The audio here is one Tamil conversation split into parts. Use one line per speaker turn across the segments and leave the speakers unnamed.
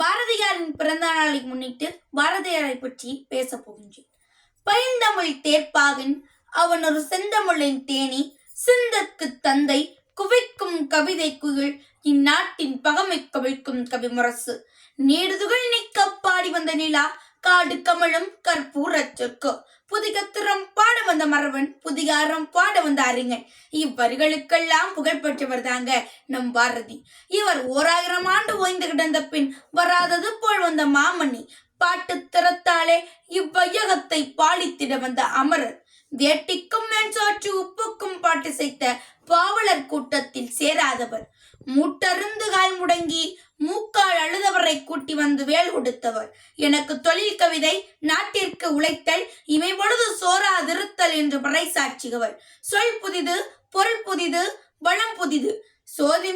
பாரதியாரின் பிறந்த நாளை முன்னிட்டு பாரதியாரை பற்றி பேச போகின்றேன் பைந்தமிழ் தேர்ப்பாவின் அவன் ஒரு செந்தமிழின் தேனி சிந்தற்கு தந்தை குவிக்கும் கவிதை குயில் இந்நாட்டின் பகமை கவிழ்க்கும் கவிமுரசு நீடுதுகள் நீக்க பாடி வந்த நிலா காடு கமழும் புதிக புதிகத்திறம் பாட வந்த மரவன் புதிகாரம் பாட வந்த அறிஞன் இவ்வரிகளுக்கெல்லாம் புகழ்பெற்றவர் தாங்க நம் பாரதி இவர் ஓராயிரம் ஆண்டு ஓய்ந்து கிடந்த பின் வராதது போல் வந்த மாமணி பாட்டு திறத்தாலே இவ்வையகத்தை பாலித்திட வந்த அமரர் வேட்டிக்கும் மேல் உப்புக்கும் பாட்டு செய்த பாவலர் கூட்டத்தில் சேராதவர் முட்டருந்து கால் முடங்கி மூக்கால் அழுதவரை கூட்டி வந்து வேல் கொடுத்தவர் எனக்கு தொழில் கவிதை நாட்டிற்கு உழைத்தல் இவை பொழுது சோரா திருத்தல் என்று பறைசாட்சிகவர் சொல் புதிது பொருள் புதிது வளம் புதிது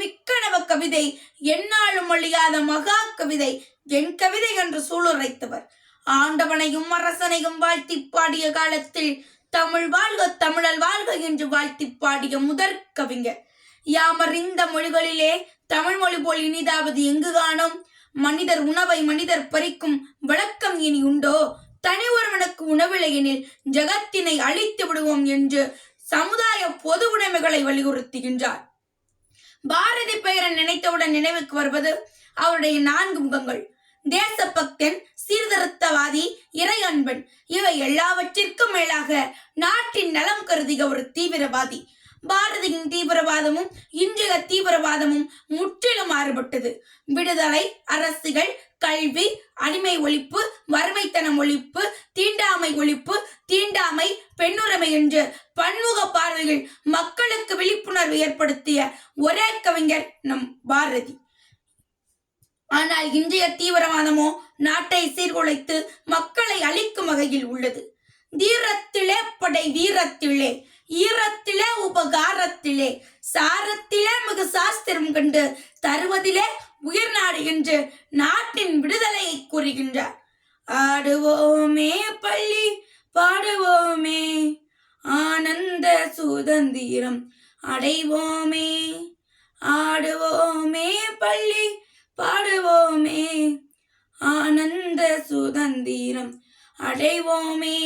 மிக்க நவ கவிதை என்னாலும் அழியாத மகா கவிதை என் கவிதை என்று சூளுரைத்தவர் ஆண்டவனையும் அரசனையும் வாழ்த்தி பாடிய காலத்தில் தமிழ் வாழ்க தமிழல் வாழ்க என்று வாழ்த்தி பாடிய முதற் கவிஞர் யாமறிந்த மொழிகளிலே தமிழ்மொழி போல் இனிதாவது எங்கு காணும் மனிதர் உணவை மனிதர் பறிக்கும் வழக்கம் இனி உண்டோ தனி ஒருவனுக்கு உணவிலையெனில் ஜகத்தினை அழித்து விடுவோம் என்று சமுதாய பொது உடைமைகளை வலியுறுத்துகின்றார் பாரதி பெயரை நினைத்தவுடன் நினைவுக்கு வருவது அவருடைய நான்கு முகங்கள் தேசபக்தன் சீர்திருத்தவாதி இறை அன்பன் இவை எல்லாவற்றிற்கும் மேலாக நாட்டின் நலம் கருதிய ஒரு தீவிரவாதி பாரதியின் தீவிரவாதமும் தீவிரவாதமும் முற்றிலும் மாறுபட்டது விடுதலை அரசுகள் கல்வி அடிமை ஒழிப்பு வறுமைத்தனம் ஒழிப்பு தீண்டாமை ஒழிப்பு தீண்டாமை பெண்ணுரிமை என்று பன்முக பார்வையில் மக்களுக்கு விழிப்புணர்வு ஏற்படுத்திய ஒரே கவிஞர் நம் பாரதி ஆனால் இன்றைய தீவிரவாதமோ நாட்டை சீர்குலைத்து மக்களை அழிக்கும் வகையில் உள்ளது தீரத்திலே படை வீரத்திலே ஈரத்திலே உபகாரத்திலே சாரத்திலே மிகு சாஸ்திரம் கண்டு தருவதிலே உயிர் நாடு என்று நாட்டின் விடுதலையை கூறுகின்றார்
ஆடுவோமே பள்ளி பாடுவோமே ஆனந்த சுதந்திரம் அடைவோமே ஆடுவோமே பள்ளி பாடுவோமே ஆனந்த சுதந்திரம் அடைவோமே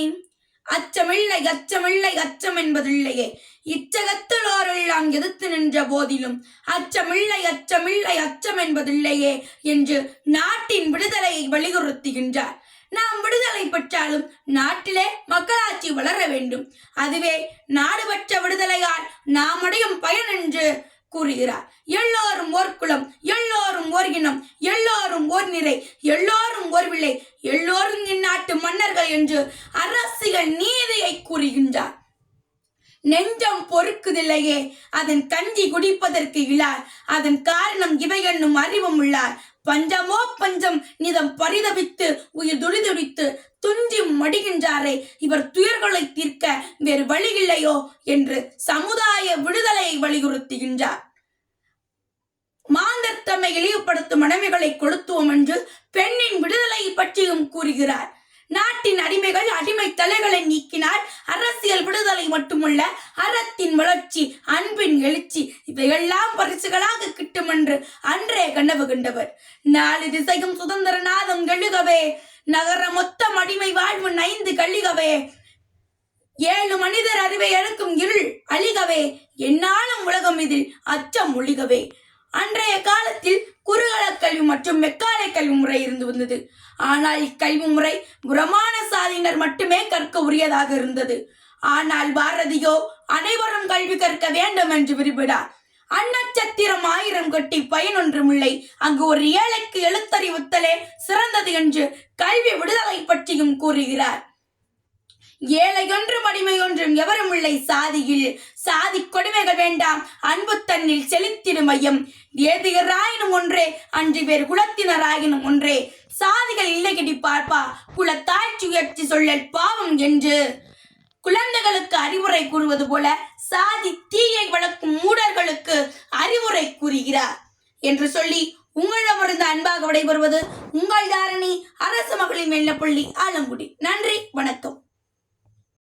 அச்சமில்லை அச்சமில்லை அச்சம் என்பதில்லையே இச்சகத்தில் ஓரெல்லாம் எதிர்த்து நின்ற போதிலும் அச்சமில்லை அச்சமில்லை அச்சம் என்பதில்லையே என்று நாட்டின் விடுதலையை வலியுறுத்துகின்றார் நாம் விடுதலை பெற்றாலும் நாட்டிலே மக்களாட்சி வளர வேண்டும் அதுவே பெற்ற விடுதலையால் அடையும் பயன் என்று கூறுகிறார் எல்லோரும் குலம் எல்லோரும் ஓர் இனம் எல்லோரும் ஓர் நிறை எல்லோரும் ஓர் விலை எல்லோரும் இந்நாட்டு மன்னர்கள் என்று அரசியல் நீதியை கூறுகின்றார் நெஞ்சம் பொறுக்குதில்லையே அதன் கஞ்சி குடிப்பதற்கு இழார் அதன் காரணம் இவை என்னும் அறிவும் உள்ளார் பஞ்சமோ பஞ்சம் நிதம் பரிதவித்து உயிர் துளிதுடித்து துஞ்சி மடிகின்றாரே இவர் துயர்களை தீர்க்க வேறு வழி இல்லையோ என்று சமுதாய விடுதலையை வலியுறுத்துகின்றார் மாந்தத்தமை இழிவுபடுத்தும் மனைவிகளை கொளுத்துவோம் என்று பெண்ணின் விடுதலை பற்றியும் கூறுகிறார் நாட்டின் அடிமைகள் அடிமை தலைகளை நீக்கினால் அரசியல் விடுதலை மட்டுமல்ல அறத்தின் வளர்ச்சி அன்பின் எழுச்சி இவையெல்லாம் பரிசுகளாக கிட்டும் என்று அன்றே கனவு கண்டவர் நாலு திசையும் சுதந்திர நாதம் நகர மொத்தம் அடிமை வாழ்வு நைந்து கழுகவே ஏழு மனிதர் அறிவை இழக்கும் இருள் அழிகவே என்னாலும் உலகம் இதில் அச்சம் ஒழிகவே அன்றைய காலத்தில் குறுகல கல்வி மற்றும் மெக்காலை கல்வி முறை இருந்து வந்தது ஆனால் இக்கல்வி முறை புறமான சாதியினர் மட்டுமே கற்க உரியதாக இருந்தது ஆனால் பாரதியோ அனைவரும் கல்வி கற்க வேண்டும் என்று விரும்பினார் அன்னச்சத்திரம் ஆயிரம் கட்டி பயனொன்றுமில்லை அங்கு ஒரு ஏழைக்கு எழுத்தறிவுத்தலே சிறந்தது என்று கல்வி விடுதலை பற்றியும் கூறுகிறார் ஏழையொன்றும் ஒன்றும் எவரும் இல்லை சாதியில் சாதி கொடுமைகள் வேண்டாம் அன்பு தன்னில் மையம் ஏதையராயினும் ஒன்றே அன்று வேறு குலத்தினராயினும் ஒன்றே சாதிகள் கிடி பார்ப்பா சுயற்சி சொல்லல் பாவம் என்று குழந்தைகளுக்கு அறிவுரை கூறுவது போல சாதி தீயை வளர்க்கும் மூடர்களுக்கு அறிவுரை கூறுகிறார் என்று சொல்லி உங்களிடமிருந்து அன்பாக விடைபெறுவது உங்கள் தாரணி அரசு மகளிர் புள்ளி ஆலங்குடி நன்றி வணக்கம்